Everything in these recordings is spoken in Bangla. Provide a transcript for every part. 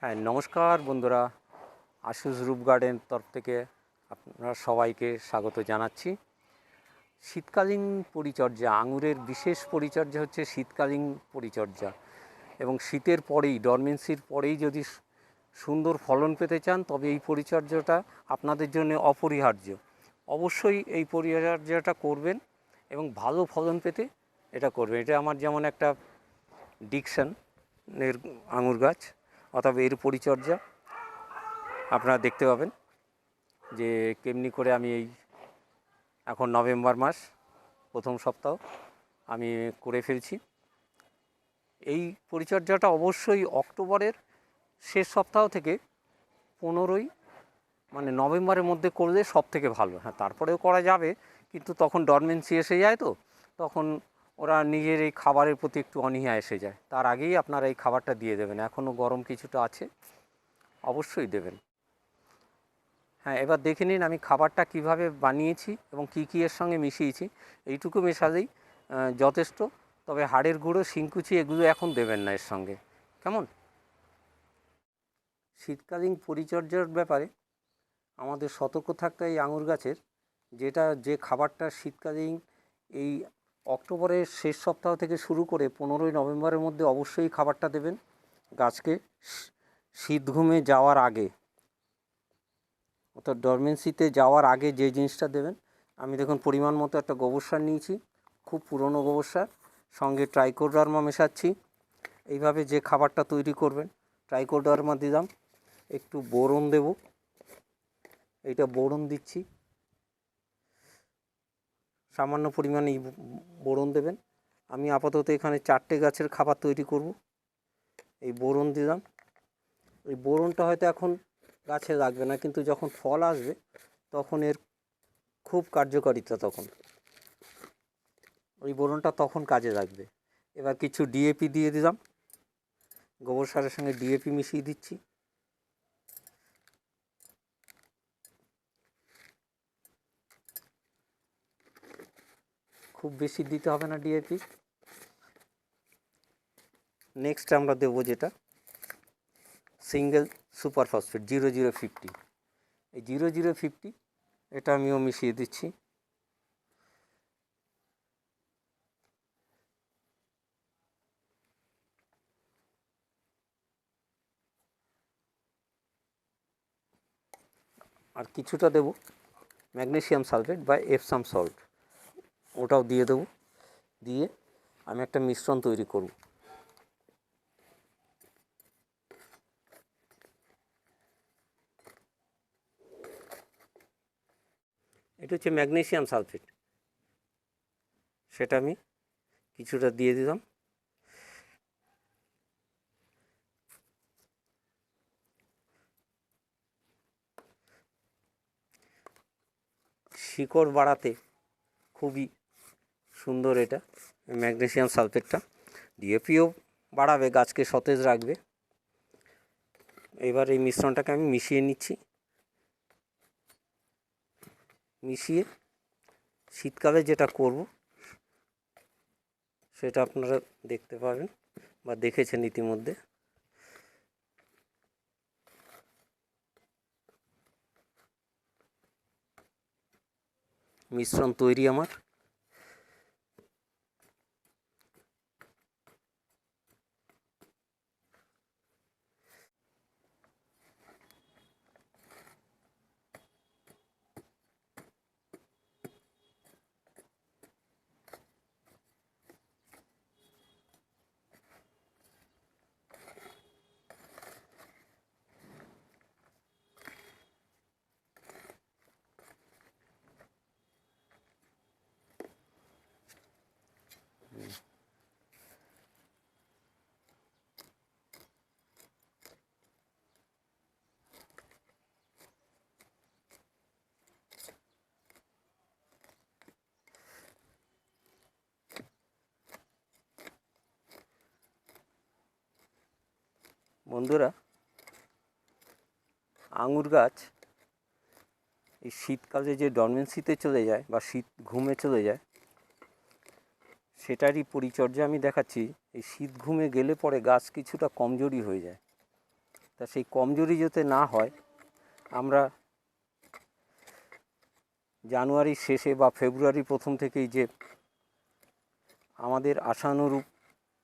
হ্যাঁ নমস্কার বন্ধুরা। আশুস রূপ গার্ডেন তরফ থেকে আপনারা সবাইকে স্বাগত জানাচ্ছি। শীতকালীন পরিচর্যা, আঙুরের বিশেষ পরিচর্যা হচ্ছে শীতকালীন পরিচর্যা। এবং শীতের পরেই ডরমেন্সির পরেই যদি সুন্দর ফলন পেতে চান, তবে এই পরিচর্যাটা আপনাদের জন্য অপরিহার্য। অবশ্যই এই পরিচর্যাটা করবেন এবং ভালো ফলন পেতে এটা করবেন। এটা আমার যেমন একটা ডিকশন এর আঙুর গাছ। অথবা এর পরিচর্যা আপনারা দেখতে পাবেন যে কেমনি করে আমি এই এখন নভেম্বর মাস, প্রথম সপ্তাহ আমি করে ফেলছি। এই পরিচর্যাটা অবশ্যই অক্টোবরের শেষ সপ্তাহ থেকে পনেরোই মানে নভেম্বরের মধ্যে করলে সব থেকে ভালো। হ্যাঁ তারপরেও করা যাবে, কিন্তু তখন ডরমেন্সি এসে যায় তো, তখন ওরা নিজের এই খাবারের প্রতি একটু অনীহা এসে যায়। তার আগেই আপনারা এই খাবারটা দিয়ে দেবেন। এখনও গরম কিছুটা আছে। অবশ্যই দেবেন। হ্যাঁ এবার দেখে নিন আমি খাবারটা কীভাবে বানিয়েছি এবং কী কী এর সঙ্গে মিশিয়েছি। এইটুকু মেশালেই যথেষ্ট। তবে হাড়ের গুঁড়ো, শিংকুচি এগুলো এখন দেবেন না এর সঙ্গে। কেমন? শীতকালীন পরিচর্যার ব্যাপারে আমাদের সতর্ক থাকতে এই আঙুর গাছের, যেটা যে খাবারটা শীতকালীন এই অক্টোবরের শেষ সপ্তাহ থেকে শুরু করে পনেরোই নভেম্বরের মধ্যে অবশ্যই খাবারটা দেবেন গাছকে শীত ঘুমে যাওয়ার আগে। অর্থাৎ ডরমেন্সিতে যাওয়ার আগে যে জিনিসটা দেবেন, আমি দেখুন পরিমাণ মতো একটা গোবর সার নিয়েছি, খুব পুরনো গোবর সার, সঙ্গে ট্রাইকোডার্মা মেশাচ্ছি। এইভাবে যে খাবারটা তৈরি করবেন ট্রাইকোডার্মা দিলাম, একটু বোরন দেব। এইটা বোরন দিচ্ছি। সামান্য পরিমাণে বোরন দেবেন। আমি আপাতত এখানে চারটে গাছের খাবার তৈরি করব। এই বোরন দিলাম। এই বোরনটা হয়তো এখন গাছে লাগবে না, কিন্তু যখন ফল আসবে তখন এর খুব কার্যকারিতা তখন। ওই বোরনটা তখন কাজে লাগবে। এবার কিছু ডিএপি দিয়ে দিলাম। গোবর সারের সঙ্গে ডিএপি মিশিয়ে দিচ্ছি। খুব বেশি দিতে হবে না ডিএপি নেক্সট আমরা দেবো যেটা single super phosphate zero zero fifty এই জিরো জিরো ফিফটি এটা আমিও মিশিয়ে দিচ্ছি। আর কিছুটা দেব ম্যাগনেশিয়াম সালফেট বা এপসাম সল্ট ওটাও দিয়ে দেবো। দিয়ে আমি একটা মিশ্রণ তৈরি করব। এটা হচ্ছে ম্যাগনেশিয়াম সালফেট। সেটা আমি কিছুটা দিয়ে দিলাম। শিকড় বাড়াতে খুবই সুন্দর এটা ম্যাগনেশিয়াম সালফেটটা ডিএপিও বাড়াবে, গাছকে সতেজ রাখবে। এবার এই মিশ্রণটাকে আমি মিশিয়ে নিচ্ছি। মিশিয়ে শীতকালে যেটা করব, সেটা আপনারা দেখতে পাবেন বা দেখেছেন ইতিমধ্যে। মিশ্রণ তৈরি আমার। বন্ধুরা, আঙুর গাছ এই শীতকালে যে ডরমেন্সিতে চলে যায় বা শীত ঘুমে চলে যায়, সেটারই পরিচর্যা আমি দেখাচ্ছি। এই শীত ঘুমে গেলে পরে গাছ কিছুটা কমজোরি হয়ে যায়। তা সেই কমজোরি যাতে না হয়, আমরা জানুয়ারির শেষে বা ফেব্রুয়ারি প্রথম থেকেই যে আমাদের আশানুরূপ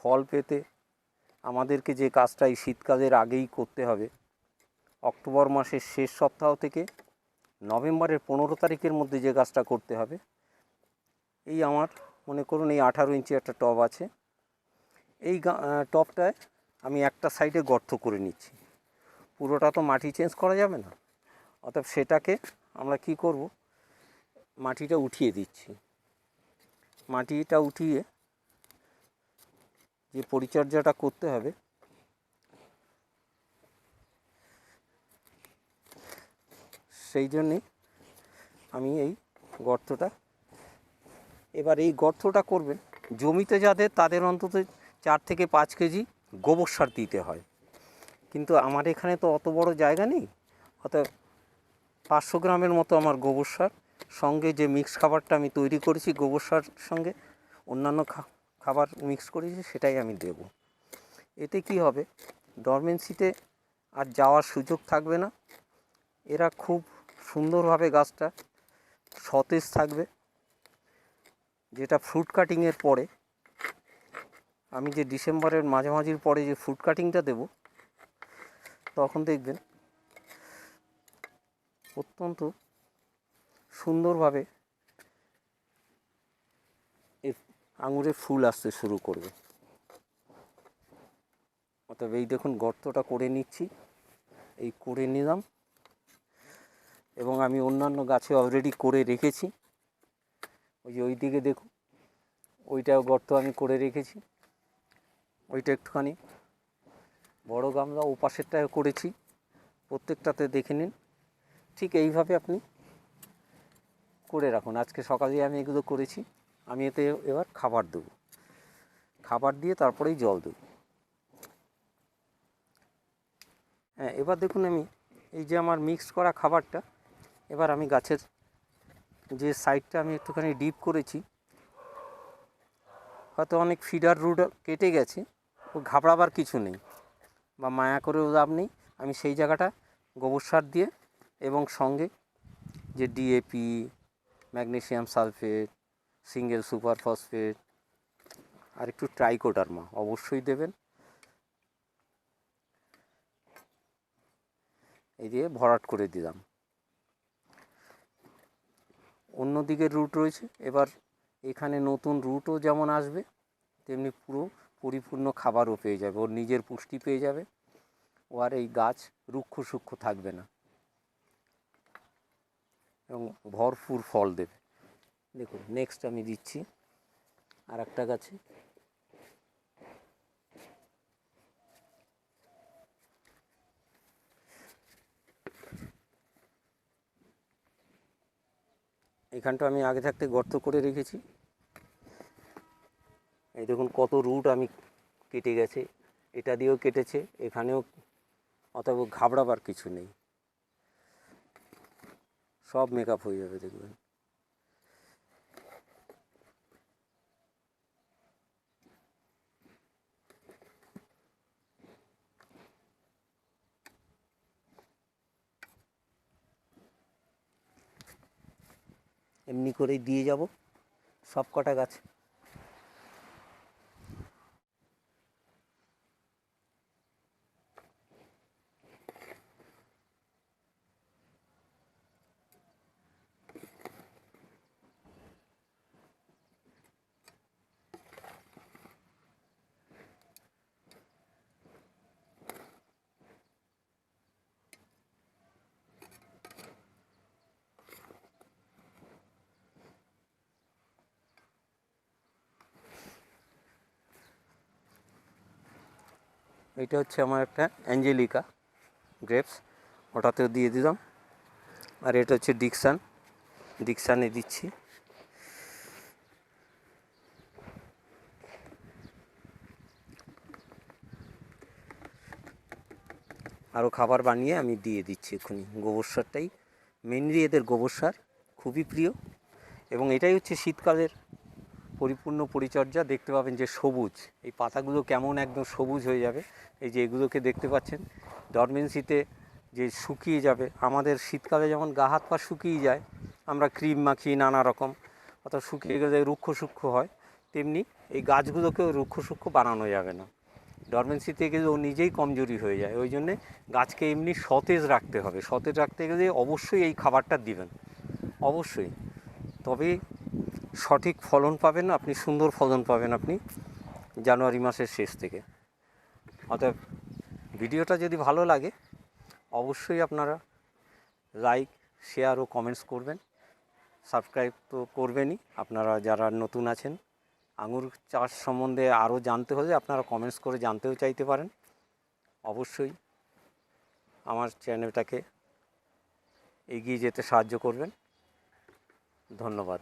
ফল পেতে আমাদেরকে যে কাজটা এই শীতকালের আগেই করতে হবে। অক্টোবর মাসের শেষ সপ্তাহ থেকে নভেম্বরের পনেরো তারিখের মধ্যে যে কাজটা করতে হবে, এই আমার মনে করুন এই আঠারো ইঞ্চি একটা টব আছে। এই টবটায় আমি একটা সাইডে গর্ত করে নিচ্ছি। পুরোটা তো মাটি চেঞ্জ করা যাবে না। অতএব সেটাকে আমরা কি করব? মাটিটা উঠিয়ে দিচ্ছি। মাটিটা উঠিয়ে যে পরিচর্যাটা করতে হবে। সেই জন্যে আমি এই গর্তটা, এবার এই গর্তটা করবেন, জমিতে যাদের তাদের অন্তত চার থেকে পাঁচ কেজি গোবর সার দিতে হয়। কিন্তু আমার এখানে তো অত বড় জায়গা নেই, অতএব পাঁচশো গ্রামের মতো আমার গোবর সার, সঙ্গে যে মিক্স খাবারটা আমি তৈরি করেছি গোবর সার সঙ্গে, অন্যান্য খা- খাবার মিক্স করেছি, সেটাই আমি দেব। এতে কি হবে? ডরমেন্সিতে আর যাওয়ার সুযোগ থাকবে না। এরা খুব সুন্দরভাবে গাছটা সতেজ থাকবে। যেটা ফ্রুট কাটিংয়ের পরে, আমি যে ডিসেম্বরের মাঝামাঝির পরে যে ফ্রুট কাটিংটা দেব, তখন দেখবেন অত্যন্ত সুন্দরভাবে এর আঙুরে ফুল আসতে শুরু করবে। অতএব এই দেখুন গর্তটা করে নিচ্ছি। এই করে নিলাম। এবং আমি অন্যান্য গাছে অলরেডি করে রেখেছি। ওই যে ওই দিকে দেখুন, ওইটাও গর্ত আমি করে রেখেছি। ওইটা একটুখানি বড় গামলা ও পাশেরটাও করেছি। প্রত্যেকটাতে দেখে নিন। ঠিক এইভাবে আপনি করে রাখুন। আজকে সকালে আমি এগুলো করেছি। আমি এতে এবার খাবার দেবো। খাবার দিয়ে তারপরেই জল দেবো। হ্যাঁ এবার দেখুন আমি এই যে আমার মিক্স করা খাবারটা, এবার আমি গাছের যে সাইডটা আমি একটুখানি ডিপ করেছি, হয়তো অনেক ফিডার রুট কেটে গেছে, ও ঘাবড়াবার কিছু নেই বা মায়া করেও লাভ নেই। আমি সেই জায়গাটা গোবর সার দিয়ে এবং সঙ্গে যে DAP magnesium sulphate single super phosphate আর একটু ট্রাইকোডার্মা অবশ্যই দেবেন। এই দিয়ে ভরাট করে দিলাম। অন্য দিকের রুট রয়েছে। এবার এখানে নতুন রুটও যেমন আসবে, তেমনি পুরো পরিপূর্ণ খাবারও পেয়ে যাবে। ওর নিজের পুষ্টি পেয়ে যাবে। ও আর এই গাছ রুক্ষ সূক্ষ্ম থাকবে না। এবং ভরপুর ফল দেবে। দেখুন নেক্সট আমি দিচ্ছি আর একটা গাছে। এখানটা আমি আগে থাকতে গর্ত করে রেখেছি। এই দেখুন, কত রুট আমি কেটে গেছে। এটা দিয়েও কেটেছে, এখানেও অতএব ঘাবড়াবার কিছু নেই। সব মেকআপ হয়ে যাবে, দেখবেন। এমনি করেই দিয়ে যাব। সব কটা গাছ এটা হচ্ছে আমার একটা অ্যাঞ্জেলিকা গ্রেপস, ওটাতেও দিয়ে দিলাম। আর এটা হচ্ছে ডিকসান, ডিকসানে দিচ্ছি। আরও খাবার বানিয়ে আমি দিয়ে দিচ্ছি এক্ষুনি। গোবর সারটাই। মেনলি এদের গোবর সার খুবই প্রিয়। এবং এটাই হচ্ছে শীতকালের পরিপূর্ণ পরিচর্যা দেখতে পাবেন যে সবুজ। এই পাতাগুলো কেমন একদম সবুজ হয়ে যাবে। এই যে এগুলোকে দেখতে পাচ্ছেন ডরমেন্সিতে যে শুকিয়ে যাবে। আমাদের শীতকালে যেমন গা হাত পা শুকিয়ে যায়, আমরা ক্রিম মাখি নানা রকম, অর্থাৎ শুকিয়ে গেলে রুক্ষ সূক্ষ্ম হয়, তেমনি এই গাছগুলোকেও রুক্ষ সূক্ষ্ম বানানো যাবে না। ডরমেন্সিতে গেলে ও নিজেই কমজোরি হয়ে যায়। ওই জন্যে গাছকে এমনি সতেজ রাখতে হবে। সতেজ রাখতে গেলে অবশ্যই এই খাবারটা দিবেন। অবশ্যই। তবে সঠিক ফলন পাবেন, আপনি সুন্দর ফলন পাবেন আপনি জানুয়ারি মাসের শেষ থেকে। অতএব ভিডিওটা যদি ভালো লাগে, অবশ্যই আপনারা লাইক শেয়ার ও কমেন্টস করবেন। সাবস্ক্রাইব তো করবেনই। আপনারা যারা নতুন আছেন, আঙুর চাষ সম্বন্ধে আরও জানতে হলে আপনারা কমেন্টস করে জানতেও চাইতে পারেন। অবশ্যই আমার চ্যানেলটাকে এগিয়ে যেতে সাহায্য করবেন। ধন্যবাদ।